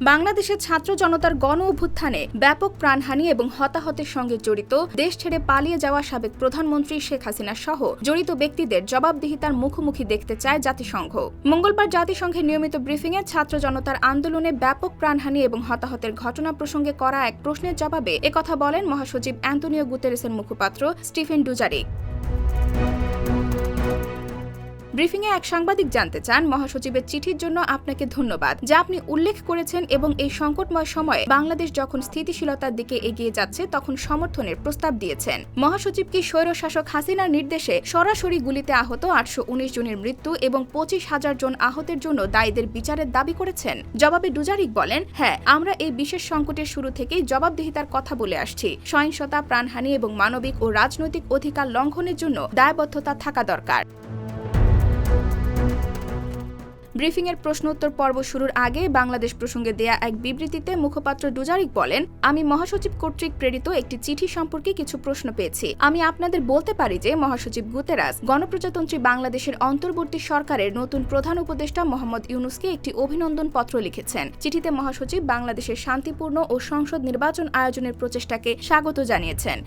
বাংলাদেশের ছাত্র জনতার গণ অভ্যুত্থানে ব্যাপক প্রাণহানি এবং হতাহতের সঙ্গে জড়িত, দেশ ছেড়ে পালিয়ে যাওয়া সাবেক প্রধানমন্ত্রী শেখ হাসিনা সহ জড়িত ব্যক্তিদের জবাবদিহিতার মুখোমুখি দেখতে চায় জাতিসংঘ। মঙ্গলবার জাতিসংঘের নিয়মিত ব্রিফিংয়ে ছাত্র জনতার আন্দোলনে ব্যাপক প্রাণহানি এবং হতাহতের ঘটনা প্রসঙ্গে করা এক প্রশ্নের জবাবে একথা বলেন মহাসচিব অ্যান্তোনিও গুতেরেসের মুখপাত্র স্টিফেন ডুজারিক। ব্রিফিংয়ে এক সাংবাদিক জানতে চান, মহাসচিবের চিঠির জন্য আপনাকে ধন্যবাদ, যা আপনি উল্লেখ করেছেন এবং এই সংকটময় সময়ে বাংলাদেশ যখন স্থিতিশীলতার দিকে এগিয়ে যাচ্ছে, তখন সমর্থনের প্রস্তাব দিয়েছেন। মহাসচিব কি স্বৈরশাসক হাসিনার নির্দেশে সরাসরি গুলিতে আহত আটশো উনিশ জনের মৃত্যু এবং পঁচিশ হাজার জন আহতের জন্য দায়ীদের বিচারের দাবি করেছেন? জবাবে ডুজারিক বলেন হ্যাঁ আমরা এই বিশেষ সংকটের শুরু থেকেই জবাবদিহিতার কথা বলে আসছি। সহিংসতা, প্রাণহানি এবং মানবিক ও রাজনৈতিক অধিকার লঙ্ঘনের জন্য দায়বদ্ধতা থাকা দরকার। ব্রিফিংয়ের প্রশ্ন উত্তর পর্ব শুরুর আগে বাংলাদেশ প্রসঙ্গে দেয়া এক বিবৃতিতে মুখপাত্র ডুজারিক বলেন, আমি মহাসচিব কর্তৃক প্রেরিত একটি চিঠি সম্পর্কে কিছু প্রশ্ন পেয়েছি। আমি আপনাদের বলতে পারি যে মহাসচিব গুতেরাস গণপ্রজাতন্ত্রী বাংলাদেশের অন্তর্বর্তী সরকারের নতুন প্রধান উপদেষ্টা মোহাম্মদ ইউনুসকে একটি অভিনন্দন পত্র লিখেছেন। চিঠিতে মহাসচিব বাংলাদেশের শান্তিপূর্ণ ও সংসদ নির্বাচন আয়োজনের প্রচেষ্টাকে স্বাগত জানিয়েছেন।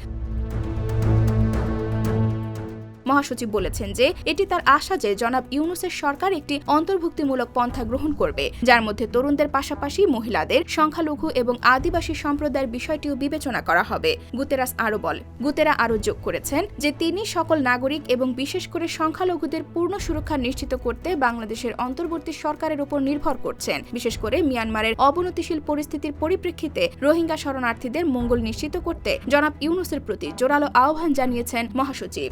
মহাসচিব বলেছেন যে এটি তার আশা যে জনাব ইউনুসের সরকার একটি অন্তর্ভুক্তিমূলক পন্থা গ্রহণ করবে, যার মধ্যে তরুণদের পাশাপাশি মহিলাদের সংখ্যালঘু এবং আদিবাসী সম্প্রদায়ের বিষয়টিও বিবেচনা করা হবে। গুতেরাস আরও বল, গুতেরা আরও যোগ করেছেন যে তিনি সকল নাগরিক এবং বিশেষ করে সংখ্যালঘুদের পূর্ণ সুরক্ষা নিশ্চিত করতে বাংলাদেশের অন্তর্বর্তী সরকারের উপর নির্ভর করছেন। বিশেষ করে মিয়ানমারের অবনতিশীল পরিস্থিতির পরিপ্রেক্ষিতে রোহিঙ্গা শরণার্থীদের মঙ্গল নিশ্চিত করতে জনাব ইউনুসের প্রতি জোরালো আহ্বান জানিয়েছেন মহাসচিব।